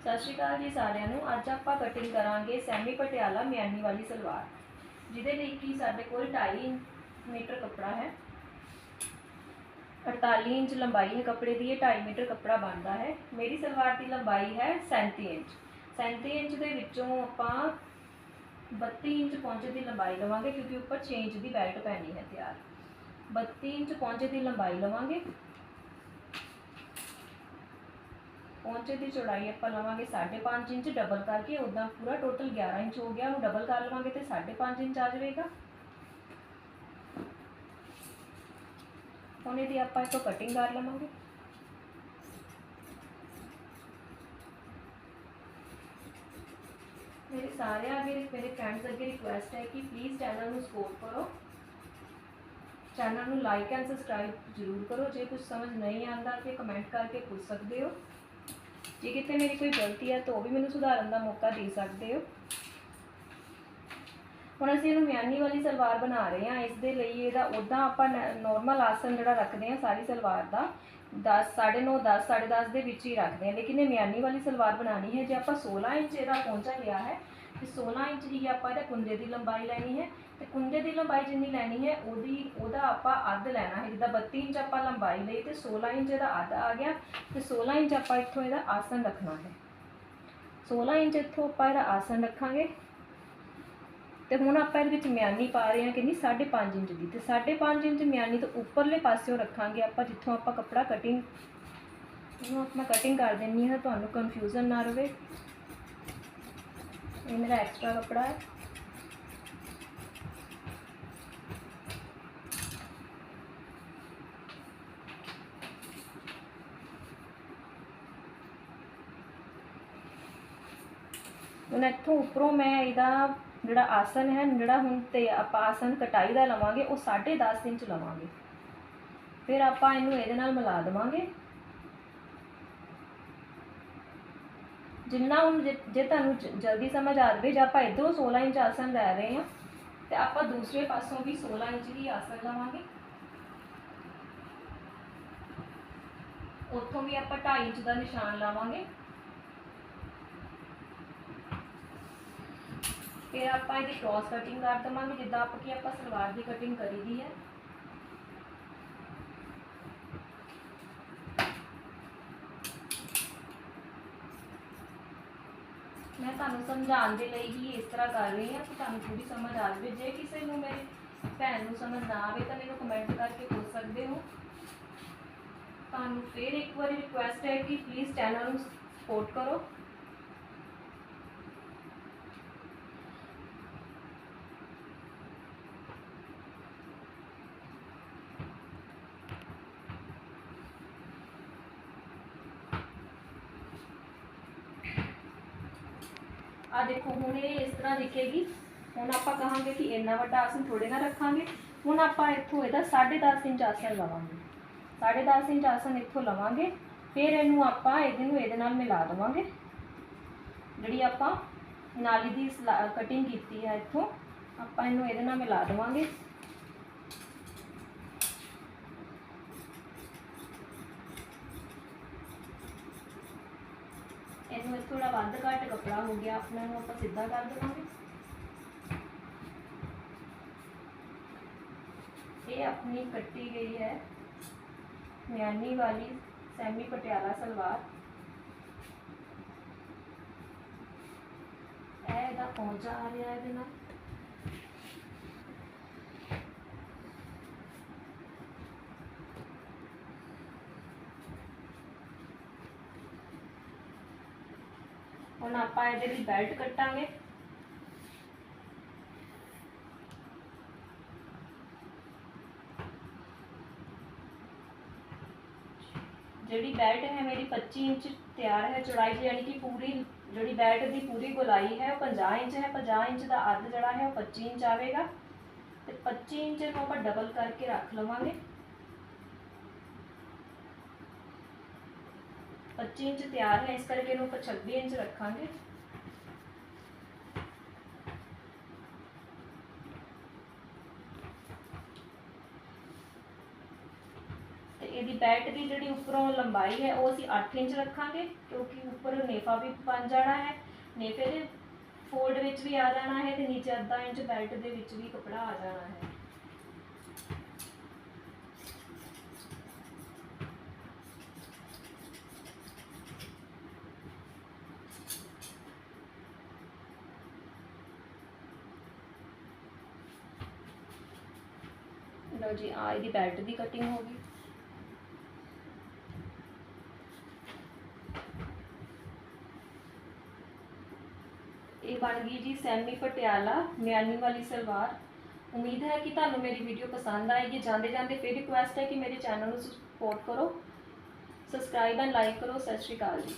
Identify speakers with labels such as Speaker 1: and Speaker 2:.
Speaker 1: ਸਤਿ ਸ਼੍ਰੀ ਅਕਾਲ ਜੀ ਸਾਰਿਆਂ ਨੂੰ। ਅੱਜ ਆਪਾਂ ਕਟਿੰਗ ਕਰਾਂਗੇ ਸੈਮੀ ਪਟਿਆਲਾ ਮਿਆਨੀ ਵਾਲੀ ਸਲਵਾਰ। ਜਿਹਦੇ ਲਈ ਕਿ ਸਾਡੇ ਕੋਲ 2.5 ਮੀਟਰ ਕੱਪੜਾ ਹੈ। 48 ਇੰਚ ਲੰਬਾਈ ਹੈ ਕੱਪੜੇ ਦੀ, ਇਹ 2.5 ਮੀਟਰ ਕੱਪੜਾ ਬਣਦਾ ਹੈ। ਮੇਰੀ ਸਲਵਾਰ ਦੀ ਲੰਬਾਈ ਹੈ 37 ਇੰਚ। 37 ਇੰਚ ਦੇ ਵਿੱਚੋਂ ਆਪਾਂ 32 ਇੰਚ ਪਹੁੰਚੇ ਦੀ ਲੰਬਾਈ ਲਵਾਂਗੇ, ਕਿਉਂਕਿ ਉੱਪਰ 6 ਇੰਚ ਦੀ ਬੈਲਟ ਪੈਣੀ ਹੈ ਤਿਆਰ। 32 ਇੰਚ ਪਹੁੰਚੇ ਦੀ ਲੰਬਾਈ ਲਵਾਂਗੇ। ਪਹੁੰਚੇ ਦੀ ਚੌੜਾਈ ਆਪਾਂ ਲਵਾਂਗੇ 5.5 ਇੰਚ ਡਬਲ ਕਰਕੇ ਉਦਾਂ ਪੂਰਾ ਟੋਟਲ 11 ਇੰਚ ਹੋ ਗਿਆ। ਉਹਨੂੰ ਡਬਲ ਕਰ ਲਵਾਂਗੇ ਤੇ 5.5 ਇੰਚ ਆ ਜਾਵੇਗਾ। ਹੁਣ ਇਹਦੀ ਆਪਾਂ ਇਤੋਂ ਕਟਿੰਗ ਕਰ ਲਵਾਂਗੇ। ਮੇਰੇ ਸਾਰਿਆਂ ਅੱਗੇ, ਮੇਰੇ ਫਰੈਂਡਸ ਅੱਗੇ ਰਿਕੁਐਸਟ ਹੈ ਕਿ ਪਲੀਜ਼ ਚੈਨਲ ਨੂੰ ਸਪੋਰਟ ਕਰੋ। ਚੈਨਲ ਨੂੰ ਲਾਈਕ ਐਂਡ ਸਬਸਕ੍ਰਾਈਬ ਜ਼ਰੂਰ ਕਰੋ। ਜੇ ਕੁਝ ਸਮਝ ਨਹੀਂ ਆਉਂਦਾ ਤੇ ਕਮੈਂਟ ਕਰਕੇ ਪੁੱਛ ਸਕਦੇ ਹੋ। ਜੇ ਕਿਤੇ ਮੇਰੀ ਕੋਈ ਗਲਤੀ ਹੈ ਤਾਂ ਉਹ ਵੀ ਮੈਨੂੰ ਸੁਧਾਰਨ ਦਾ ਮੌਕਾ ਦੇ ਸਕਦੇ ਹੋ। ਹੁਣ ਅਸੀਂ ਇਹਨੂੰ ਮਿਆਨੀ ਵਾਲੀ ਸਲਵਾਰ ਬਣਾ ਰਹੇ ਹਾਂ। ਇਸ ਦੇ ਲਈ ਇਹਦਾ ਉਦਾਂ ਆਪਾਂ ਨੋਰਮਲ ਆਸਨ ਜਿਹੜਾ ਰੱਖਦੇ ਹਾਂ ਸਾਰੀ ਸਲਵਾਰ ਦਾ 10 9.5 10 10.5 ਦੇ ਵਿੱਚ ਹੀ ਰੱਖਦੇ ਹਾਂ। ਲੇਕਿਨ ਇਹ ਮਿਆਨੀ ਵਾਲੀ ਸਲਵਾਰ ਬਣਾਉਣੀ ਹੈ। ਜੇ ਆਪਾਂ 16 ਇੰਚ ਇਹਦਾ ਪਹੁੰਚਾ ਲਿਆ ਹੈ, ਤੇ 16 ਇੰਚ ਦੀ ਆਪਾਂ ਇਹਦੇ ਕੁੰਡੇ ਦੀ ਲੰਬਾਈ ਲੈਣੀ ਹੈ। ਤੇ ਕੁੰਡੇ ਦੀ ਲੰਬਾਈ ਜਿੰਨੀ ਲੈਣੀ ਹੈ, ਉਹਦੀ, ਉਹਦਾ ਆਪਾਂ ਅੱਧ ਲੈਣਾ ਹੈ। ਜਿੱਦਾਂ 32 ਇੰਚ ਆਪਾਂ ਲੰਬਾਈ ਲਈ ਤੇ 16 ਇੰਚ ਇਹਦਾ ਅੱਧ ਆ ਗਿਆ, ਤੇ 16 ਇੰਚ ਆਪਾਂ ਇੱਥੋਂ ਇਹਦਾ ਆਸਨ ਰੱਖਣਾ ਹੈ। 16 ਇੰਚ ਇੱਥੋਂ ਆਪਾਂ ਇਹਦਾ ਆਸਨ ਰੱਖਾਂਗੇ। ਤੇ ਹੁਣ ਆਪਾਂ ਇਹਦੇ ਵਿੱਚ ਮਿਆਨੀ ਪਾ ਰਹੇ ਹਾਂ ਕਿੰਨੀ? 5.5 ਇੰਚ ਦੀ। ਤੇ 5.5 ਇੰਚ ਮਿਆਨੀ ਤੋਂ ਉੱਪਰਲੇ ਪਾਸਿਓਂ ਰੱਖਾਂਗੇ ਆਪਾਂ, ਜਿੱਥੋਂ ਆਪਾਂ ਕੱਪੜਾ ਕਟਿੰਗ ਇਹਨੂੰ ਆਪਾਂ ਕਟਿੰਗ ਕਰ ਦਿੰਨੀ ਹਾਂ, ਤੁਹਾਨੂੰ ਕਨਫਿਊਜ਼ਨ ਨਾ ਰਵੇ। ਇਹ ਮੇਰਾ ਐਕਸਟਰਾ ਕੱਪੜਾ ਹੈ। ਹੁਣ ਇੱਥੋਂ ਉੱਪਰੋਂ ਮੈਂ ਇਹਦਾ ਜਿਹੜਾ ਆਸਨ ਹੈ, ਜਿਹੜਾ ਹੁਣ ਤੇ ਆਪਾਂ ਆਸਨ ਕਟਾਈ ਦਾ ਲਵਾਂਗੇ, ਉਹ 10.5 ਇੰਚ ਲਵਾਂਗੇ। ਫਿਰ ਆਪਾਂ ਇਹਨੂੰ ਇਹਦੇ ਨਾਲ ਮਿਲਾ ਦੇਵਾਂਗੇ। ਜਿੰਨਾ ਹੁਣ ਜੇ ਜੇ ਤੁਹਾਨੂੰ ਜਲਦੀ ਸਮਝ ਆ ਜਾਵੇ, ਜੇ ਆਪਾਂ ਇਧਰੋਂ 16 ਇੰਚ ਆਸਨ ਲੈ ਰਹੇ ਹਾਂ, ਤੇ ਆਪਾਂ ਦੂਸਰੇ ਪਾਸੋਂ ਵੀ 16 ਇੰਚ ਹੀ ਆਸਨ ਲਵਾਂਗੇ। ਉੱਥੋਂ ਵੀ ਆਪਾਂ 2.5 ਇੰਚ ਦਾ ਨਿਸ਼ਾਨ ਲਾਵਾਂਗੇ। ਫਿਰ ਆਪਾਂ ਇਹਦੀ ਕ੍ਰਾਸ ਕਟਿੰਗ ਕਰ ਦਵਾਂਗੇ, ਜਿੱਦਾਂ ਆਪਾਂ ਕੀ ਆਪਾਂ ਸਲਵਾਰ ਦੀ ਕਟਿੰਗ ਕਰੀ ਦੀ ਹੈ। ਮੈਂ ਤੁਹਾਨੂੰ ਸਮਝਾਉਣ ਦੇ ਲਈ ਹੀ ਇਸ ਤਰ੍ਹਾਂ ਕਰ ਰਹੀ ਹਾਂ ਕਿ ਤੁਹਾਨੂੰ ਪੂਰੀ ਸਮਝ ਆ ਜਾਵੇ। ਜੇ ਕਿਸੇ ਨੂੰ ਮੇਰੀ ਭੈਣ ਨੂੰ ਸਮਝ ਨਾ ਆਵੇ ਤਾਂ ਮੈਨੂੰ ਕਮੈਂਟ ਕਰਕੇ ਪੁੱਛ ਸਕਦੇ ਹੋ। ਤੁਹਾਨੂੰ ਫਿਰ ਇੱਕ ਵਾਰੀ ਰਿਕੁਐਸਟ ਹੈ ਕਿ ਪਲੀਜ਼ ਚੈਨਲ ਨੂੰ ਸਪੋਰਟ ਕਰੋ। ਆ ਦੇਖੋ, ਹੁਣ ਇਹ ਇਸ ਤਰ੍ਹਾਂ ਦਿਖੇਗੀ। ਹੁਣ ਆਪਾਂ ਕਹਾਂਗੇ ਕਿ ਇੰਨਾ ਵੱਡਾ ਆਸਨ ਥੋੜੇ ਨਾ ਰੱਖਾਂਗੇ। ਹੁਣ ਆਪਾਂ ਇੱਥੋਂ ਇਹਦਾ 10.5 ਇੰਚ ਆਸਨ ਲਵਾਂਗੇ। 10.5 ਇੰਚ ਆਸਨ ਇੱਥੋਂ ਲਵਾਂਗੇ। ਫਿਰ ਇਹਨੂੰ ਆਪਾਂ ਇਹਦੇ ਨੂੰ ਇਹਦੇ ਨਾਲ ਮਿਲਾ ਦੇਵਾਂਗੇ। ਜਿਹੜੀ ਆਪਾਂ ਨਾਲੀ ਦੀ ਕਟਿੰਗ ਕੀਤੀ ਹੈ ਇੱਥੋਂ, ਆਪਾਂ ਇਹਨੂੰ ਇਹਦੇ ਨਾਲ ਮਿਲਾ ਦੇਵਾਂਗੇ ਇਹਨੂੰ ਇਹ ਥੋੜਾ ਵੱਧ ਘੱਟ ਕੱਪੜਾ ਹੋ ਗਿਆ, ਆਪਣਾ ਨੂੰ ਆਪਾਂ ਸਿੱਧਾ ਕਰ ਦੇਵਾਂਗੇ। ਇਹ ਆਪਣੀ ਕੱਟੀ ਗਈ ਹੈ ਮਿਆਨੀ ਵਾਲੀ ਸੈਮੀ ਪਟਿਆਲਾ ਸਲਵਾਰ। ਇਹ ਇਹਦਾ ਪਹੁੰਚਾ ਆ ਰਿਹਾ ਇਹਦੇ ਨਾਲ। ਹੁਣ ਆਪਾਂ ਇਹਦੇ ਲਈ ਬੈਲਟ ਕੱਟਾਂਗੇ ਜਿਹੜੀ ਬੈਲਟ ਹੈ ਮੇਰੀ 25 ਇੰਚ ਤਿਆਰ ਹੈ ਚੌੜਾਈ ਦੀ ਯਾਨੀ ਕਿ ਪੂਰੀ ਜਿਹੜੀ ਬੈਲਟ ਦੀ ਪੂਰੀ ਗੋਲਾਈ ਹੈ ਉਹ 50 ਇੰਚ ਹੈ 50 ਇੰਚ ਦਾ ਅੱਧ ਜਿਹੜਾ ਹੈ ਉਹ 25 ਇੰਚ ਆਵੇਗਾ ਤੇ 25 ਇੰਚ ਨੂੰ ਆਪਾਂ ਡਬਲ ਕਰਕੇ ਰੱਖ ਲਵਾਂਗੇ 25 ਇੰਚ ਤਿਆਰ ਹੈ, ਇਸ ਕਰਕੇ ਇਹਨੂੰ ਆਪਾਂ 26 ਇੰਚ ਰੱਖਾਂਗੇ। ਤੇ ਇਹਦੀ ਦੀ ਬੈਲਟ ਦੀ ਜਿਹੜੀ ਉੱਪਰੋਂ ਲੰਬਾਈ ਹੈ, ਉਹ ਅਸੀਂ 8 ਇੰਚ ਰੱਖਾਂਗੇ, ਕਿਉਂਕਿ ਉੱਪਰ ਨੇਫਾ ਵੀ ਬਣ ਜਾਣਾ ਹੈ। ਨੇਫੇ ਦੇ ਫੋਲਡ ਵਿੱਚ ਵੀ ਆ ਜਾਣਾ ਹੈ ਤੇ ਨੀਚੇ ਅੱਧਾ ਇੰਚ ਬੈਲਟ ਦੇ ਵਿੱਚ ਵੀ ਕੱਪੜਾ ਆ ਜਾਣਾ ਹੈ। ਲਓ ਜੀ ਆ ਇਹਦੀ ਬੈਲਟ ਦੀ ਕਟਿੰਗ ਹੋ ਗਈ। ਇਹ ਬਣ ਗਈ ਜੀ ਸੈਮੀ ਪਟਿਆਲਾ ਮਿਆਨੀ ਵਾਲੀ ਸਲਵਾਰ। ਉਮੀਦ ਹੈ ਕਿ ਤੁਹਾਨੂੰ ਮੇਰੀ ਵੀਡੀਓ ਪਸੰਦ ਆਏਗੀ। ਜਾਂਦੇ ਜਾਂਦੇ ਫਿਰ ਰਿਕੁਐਸਟ ਹੈ ਕਿ ਮੇਰੇ ਚੈਨਲ ਨੂੰ ਸਪੋਰਟ ਕਰੋ। ਸਬਸਕ੍ਰਾਈਬ ਐਂਡ ਲਾਈਕ ਕਰੋ। ਸਤਿ ਸ਼੍ਰੀ ਅਕਾਲ ਜੀ।